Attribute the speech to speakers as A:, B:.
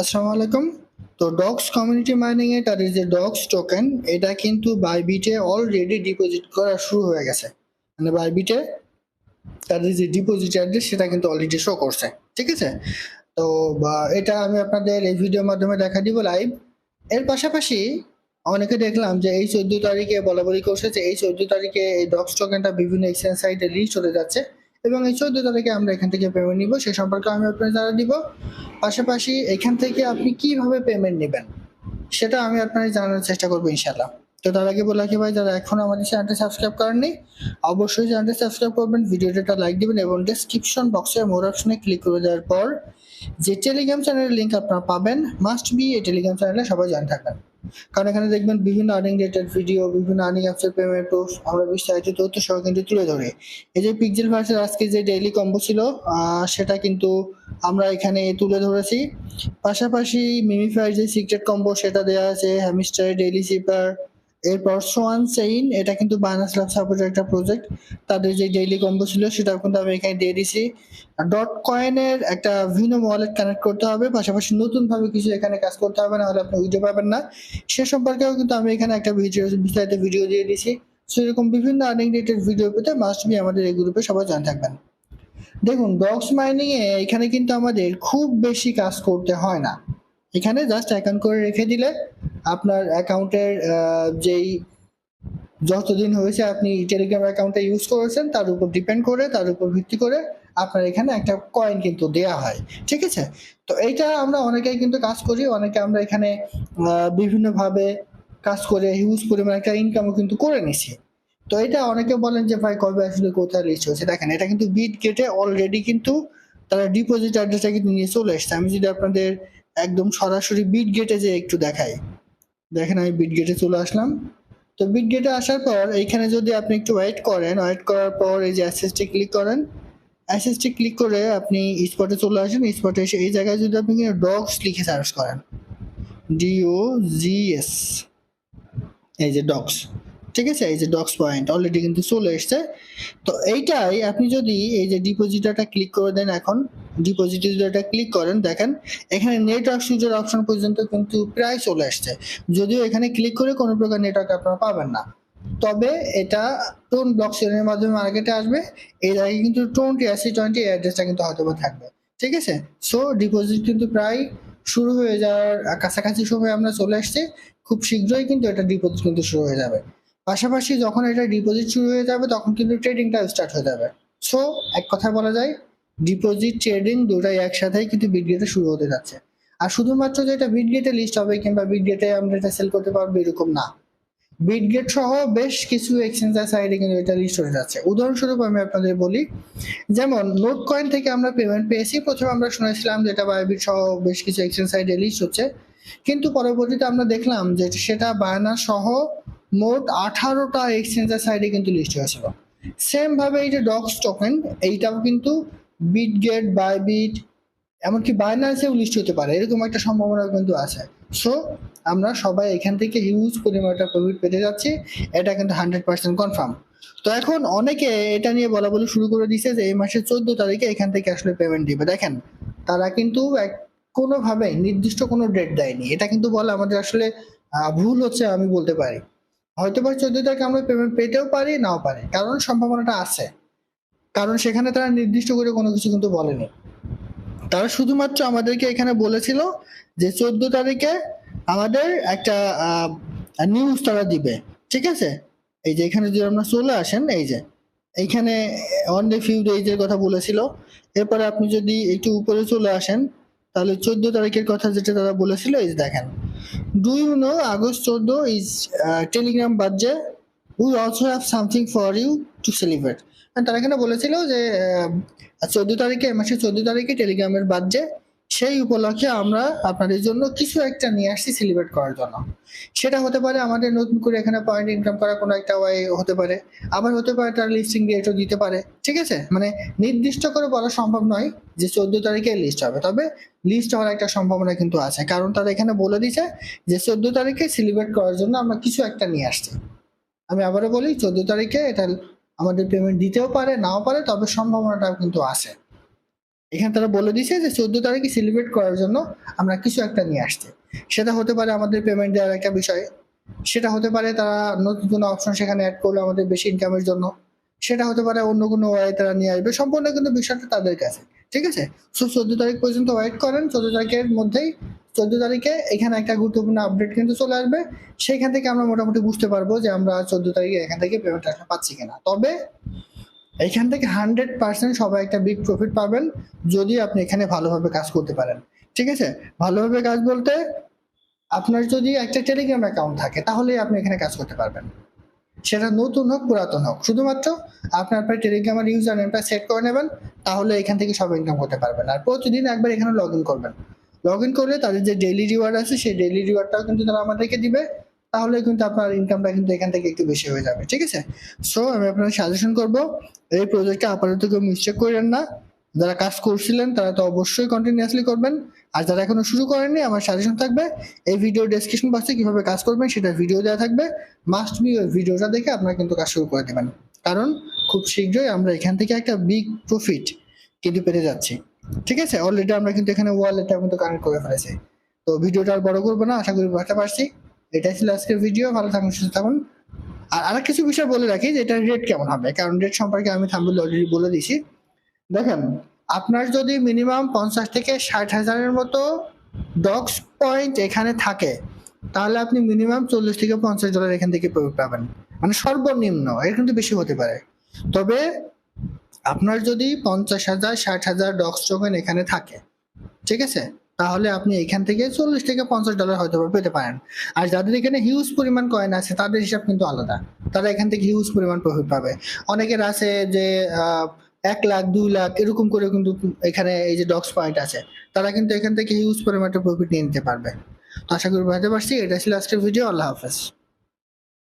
A: আসসালামু আলাইকুম। তো ডগস কমিউনিটি মাইনিং এ তাদের যে ডগস টোকেন এটা কিন্তু বাইবিটে অলরেডি ডিপোজিট করা শুরু হয়ে গেছে। মানে বাইবিটে তাদের যে ডিপোজিট অ্যাড্রেস সেটা কিন্তু অলরেডি শো করছে। ঠিক আছে? তো এটা আমি আপনাদের এই ভিডিওর মাধ্যমে দেখা দিব লাইভ এর পাশাপাশি অনেকে দেখলাম যে এই চোদ্দ তারিখে বলা বলি করছে, যে এই চোদ্দ তারিখে এই ডগস টোকেনটা বিভিন্ন এক্সচেঞ্জ সাইটে লিস্ট হতে যাচ্ছে। এবং এই চোদ্দ তারিখে আমরা এখান থেকে পেমেন্ট নিব। সে সম্পর্কে আমি আপনাদের জানা দিব। পাশাপাশি এখান থেকে আপনি কীভাবে পেমেন্ট নেবেন, সেটা আমি আপনাদের জানানোর চেষ্টা করব ইনশাল্লাহ তো তার আগে বলে রাখি ভাই, যারা এখন আমাদের চ্যানেলটা সাবস্ক্রাইব করেননি, অবশ্যই চ্যানেলটা সাবস্ক্রাইব করবেন ভিডিওটা লাইক দিবেন এবং ডেসক্রিপশন বক্সে মোর অপশনে ক্লিক করে দেওয়ার পর যে টেলিগ্রাম চ্যানেলের লিঙ্ক আপনারা পাবেন মাস্ট বি এই টেলিগ্রাম চ্যানেলে সবাই জয়েন থাকবেন। কারণ এখানে দেখবেন বিভিন্ন আর্নিং রিলেটেড ভিডিও বিভিন্ন আর্নিং অ্যাপসের পেমেন্ট আমরা বিস্তারিত তথ্য সহ কিন্তু তুলে ধরে। এই যে পিকজেল ভার্সের আজকে যে ডেইলি কম্বো ছিল সেটা কিন্তু আমরা এখানে তুলে ধরেছি। পাশাপাশি মিমিফায়ার যে সিক্রেট কম্বো সেটা দেওয়া আছে হ্যামিস্টার ডেইলি সিপার এরপর সোয়ান সেইন, এটা কিন্তু বায়ানাস ল্যাব সাপোর্টের একটা প্রজেক্ট তাদের যে ডেইলি কম্বো ছিল, সেটাও কিন্তু আমি এখানে দিয়ে দিছি। ডট কয়েনের একটা ভিনো ওয়ালেট কানেক্ট করতে হবে, পাশাপাশি নতুন ভাবে কিছু এখানে কাজ করতে হবে না হলে আপনি উইডিও পাবেন না। সে সম্পর্কেও কিন্তু আমি এখানে একটা ভিডিও বিস্তারিত ভিডিও দিয়ে দিছি। সেরকম বিভিন্ন আর্নিং রিলেটেড ভিডিও পেতে মাস্ট বি আমাদের এই গ্রুপে সবাই জানা থাকবেন। দেখুন ডগস মাইনিং এ এখানে কিন্তু আমাদের খুব বেশি কাজ করতে হয় না। এখানে জাস্ট অ্যাকাউন্ট করে রেখে দিলে আপনার অ্যাকাউন্টের যেই যতদিন হয়েছে আপনি টেলিগ্রাম অ্যাকাউন্টে ইউজ করেছেন, তার উপর ডিপেন্ড করে, তার উপর ভিত্তি করে আপনার এখানে একটা কয়েন কিন্তু দেয়া হয়। ঠিক আছে? তো এইটা আমরা অনেকেই কিন্তু কাজ করি, অনেকে আমরা এখানে বিভিন্নভাবে কাজ করে হিউজ পরিমাণ একটা ইনকামও কিন্তু করে নিছি। তো এটা অনেকে বলেন যে, ভাই, কবে আসলে কোথায় লিস্ট হয়েছে? দেখেন, এটা কিন্তু বিট গেটে অলরেডি কিন্তু তারা ডিপোজিট অ্যাড্রেসটা কিন্তু নিয়ে চলে এসছে। আমি যদি আপনাদের একদম সরাসরি বিট গেটে যে একটু দেখাই। দেখেন আমি বিট গেটে চলে আসলাম। তো বিট গেটে আসার পর এইখানে যদি আপনি একটু ওয়েট করেন ওয়েট করার পর এই যে অ্যাসেসটি ক্লিক করেন অ্যাসেসটি ক্লিক করে আপনি স্পটে চলে আসেন। স্পটে এসে এই জায়গায় যদি আপনি ডগস লিখে সার্চ করেন। ডিও জিএস এই যে ডগস ঠিক আছে? এই যে ডক্স পয়েন্ট অলরেডি কিন্তু চলে এসছে। তো এইটাই আপনি যদি এই যে ডিপোজিটারটা ক্লিক করে দেন এখন ডিপোজিটারটা ক্লিক করেন, দেখেন, এখানে নেটওয়ার্ক সুইচের অপশন পর্যন্ত কিন্তু প্রায় চলে আসছে। যদিও এখানে ক্লিক করে কোনো প্রকার নেটওয়ার্ক আপনারা পাবেন না। তবে এটা টোন ব্লক সেলের মাধ্যমে মার্কেটে আসবে, এর আগে কিন্তু টোন টিআরসি টোয়েন্টি অ্যাড্রেসটা কিন্তু হয়তো থাকবে। ঠিক আছে? সো ডিপোজিট কিন্তু প্রায় শুরু হয়ে যাওয়ার, কাছাকাছি সময় আমরা চলে আসছি, খুব শীঘ্রই কিন্তু এটা ডিপোজিট কিন্তু শুরু হয়ে যাবে। পাশাপাশি যখন এটা ডিপোজিট শুরু হয়ে যাবে, তখন কিন্তু ট্রেডিংটা স্টার্ট হয়ে যাবে। সো এক কথা বলা যায় ডিপোজিট ট্রেডিং দুটাই একসাথেই কিন্তু বিটগেটে শুরু হতে যাচ্ছে। আর শুধুমাত্র যে এটা বিটগেটে লিস্ট হবে কিংবা বিটগেটে আমরা এটা সেল করতে পারব এরকম না। বিটগেট সহ বেশ কিছু এক্সচেঞ্জার সাইডে কিন্তু এটা লিস্ট হয়ে যাচ্ছে। উদাহরণস্বরূপ আমি আপনাদের বলি, যেমন নোট কয়েন থেকে আমরা পেমেন্ট পেয়েছি। প্রথমে আমরা শুনেছিলাম যে এটা বাইবিট সহ বেশ কিছু এক্সচেঞ্জ সাইডে লিস্ট হচ্ছে। কিন্তু পরবর্তীতে আমরা দেখলাম যে সেটা বায়না সহ মোট আঠারোটা এক্সচেঞ্জার সাইডে কিন্তু লিস্ট হয়েছিল। সেম ভাবে এই যে ডক্স টোকেন এইটাও কিন্তু বিটগেট বাইবিট এমনকি বাইনান্সেও লিস্ট হতে পারে, এরকম একটা সম্ভাবনা কিন্তু আছে। সো আমরা সবাই এখান থেকে হিউজ পরিমাণ একটা প্রফিট পেতে যাচ্ছি, এটা কিন্তু হান্ড্রেড পার্সেন্ট কনফার্ম তো এখন অনেকে এটা নিয়ে বলা বলি শুরু করে দিছে যে এই মাসের চোদ্দ তারিখে এখান থেকে আসলে পেমেন্ট দিবে। দেখেন, তারা কিন্তু এক কোনোভাবে নির্দিষ্ট কোনো ডেট দেয়নি। এটা কিন্তু বলে আমাদের আসলে ভুল হচ্ছে আমি বলতে পারি। হয়তো বা চোদ্দ তারিখে আমরা পেমেন্ট পেতেও পারি, নাও পারি, কারণ সম্ভাবনাটা আছে। কারণ সেখানে তারা নির্দিষ্ট করে কোনো কিছু কিন্তু বলেনি। তারা শুধুমাত্র আমাদেরকে এখানে বলেছিল যে চোদ্দ তারিখে আমাদের একটা নিউজ তারা দিবে। ঠিক আছে? এই যে এখানে যদি আমরা চলে আসেন, এই যে, এইখানে অন ডে ফিউ ডেজের কথা বলেছিল। এরপরে আপনি যদি একটু উপরে চলে আসেন, তাহলে চোদ্দ তারিখের কথা যেটা তারা বলেছিল, এই যে দেখেন। ডু ইউ নো আগস্ট চোদ্দ ইজ টেলিগ্রাম বাজে we also have something for you to celebrate তারা এখানে বলেছিল যে চোদ্দ তারিখে মাসের চোদ্দ তারিখে টেলিগ্রামের বাজে সেই উপলক্ষে আমরা আপনাদের জন্য কিছু একটা নিয়ে আসছি সেলিব্রেট করার জন্য। সেটা হতে পারে আমাদের নতুন করে এখানে পয়েন্ট ইনকাম করা কোনো একটা ওয়াই হতে পারে। আবার হতে পারে তার লিস্টিং রেটও দিতে পারে। ঠিক আছে? মানে নির্দিষ্ট করে বলা সম্ভব নয় যে চোদ্দ তারিখে লিস্ট হবে। তবে লিস্ট হওয়ার একটা সম্ভাবনা কিন্তু আছে। কারণ তারা এখানে বলে দিছে যে, চোদ্দ তারিখে সেলিব্রেট করার জন্য আমরা কিছু একটা নিয়ে আসছি। আমি আবারও বলি, চোদ্দ তারিখে এটা আমাদের পেমেন্ট দিতেও পারে, নাও পারে, তবে সম্ভাবনাটাও কিন্তু আছে। এখানে তারা বলে দিছে যে চোদ্দ তারিখে সেলিব্রেট করার জন্য আমরা কিছু একটা নিয়ে আসছি। সেটা হতে পারে আমাদের পেমেন্ট দেওয়ার একটা বিষয়। সেটা হতে পারে তারা নতুন কোনো অপশন সেখানে অ্যাড করল আমাদের বেশি ইনকামের জন্য। সেটা হতে পারে অন্য কোনো ওয়াই তারা নিয়ে আসবে। সম্পূর্ণ কিন্তু বিষয়টা তাদের কাছে। ঠিক আছে? সো চোদ্দ তারিখ পর্যন্ত ওয়েট করেন। চোদ্দ তারিখের মধ্যেই, চোদ্দ তারিখে এখানে একটা গুরুত্বপূর্ণ আপডেট কিন্তু চলে আসবে। সেখান থেকে আমরা মোটামুটি বুঝতে পারব যে আমরা চোদ্দ তারিখে এখান থেকে পেমেন্ট আসলে পাচ্ছি কিনা। তবে, এখান থেকে হান্ড্রেড পার্সেন্ট সবাই একটা বিগ প্রফিট পাবেন যদি আপনি এখানে ভালোভাবে কাজ করতে পারেন। ঠিক আছে? ভালোভাবে কাজ বলতে, আপনার যদি একটা টেলিগ্রাম অ্যাকাউন্ট থাকে তাহলে আপনি এখানে কাজ করতে পারবেন। সেটা নতুন হোক, পুরাতন হোক, শুধুমাত্র আপনার আপনার টেলিগ্রামের ইউজার নেমটা সেট করে নেবেন, তাহলে এখান থেকে সব ইনকাম করতে পারবেন। আর প্রতিদিন একবার এখানে লগ ইন করবেন। লগ ইন করলে তাদের যে ডেইলি রিওয়ার্ড আছে, সেই ডেইলি রিওয়ার্ডটাও কিন্তু তারা আমাদেরকে দিবে। তাহলে কিন্তু আপনার ইনকামটা কিন্তু এখান থেকে একটু বেশি হয়ে যাবে, ঠিক আছে? সো আমি আপনাকে সাজেশন করব, এই প্রজেক্টটা আপাতত কেউ মিস্টেক করেন না। যারা কাজ করছিলেন, তারা তো অবশ্যই কন্টিনিউয়াসলি করবেন। আর যারা এখনও শুরু করেননি, আমার সাজেশন থাকবে, এই ভিডিও ডেসক্রিপশন বক্সে কীভাবে কাজ করবেন, সেটা ভিডিও দেওয়া থাকবে। মাস্ট বি ওই ভিডিওটা দেখে আপনারা কিন্তু কাজ শুরু করে দেবেন। কারণ খুব শীঘ্রই আমরা এখান থেকে একটা বিগ প্রফিট কিন্তু পেতে যাচ্ছি। ঠিক আছে? অলরেডি আমরা কিন্তু এখানে ওয়ালেটটা কিন্তু কানেক্ট করে ফেলেছি। তো ভিডিওটা আর বড় করব না, আশা করি বুঝতে পারছি। এটাই ছিল আজকের ভিডিও ভালো থাকুন, সুস্থ থাকুন। আর আরেক কিছু বিষয় বলে রাখি যে এটার রেট কেমন হবে? কারণ রেট সম্পর্কে আমি থাম্বুল অলরেডি বলে দিয়েছি। দেখেন, আপনার যদি মিনিমাম পঞ্চাশ থেকে ষাট হাজারের মতো ডগস পয়েন্ট এখানে থাকে, তাহলে আপনি মিনিমাম চল্লিশ থেকে পঞ্চাশ ডলার এখান থেকে পাবেন। মানে সর্বনিম্ন, এর কিন্তু বেশি হতে পারে। তবে আপনার যদি পঞ্চাশ হাজার, ষাট হাজার ডক্স টোকেন এখানে থাকে, ঠিক আছে? তাহলে আপনি এখান থেকে চল্লিশ থেকে পঞ্চাশ ডলার হয়তো পেতে পারেন। আর যাদের এখানে হিউজ পরিমাণ কয়েন আছে, তাদের হিসাব কিন্তু আলাদা। তারা এখান থেকে হিউজ পরিমাণ প্রফিট পাবে। অনেকের আছে যে এক লাখ, দুই লাখ, এরকম করে কিন্তু এখানে এই যে ডক্স পয়েন্ট আছে, তারা কিন্তু এখান থেকে হিউজ পরিমাণে প্রফিট নিয়ে নিতে পারবে। তো আশা করি বুঝতে পারছি। এটা ছিল আজকের ভিডিও আল্লাহ হাফেজ।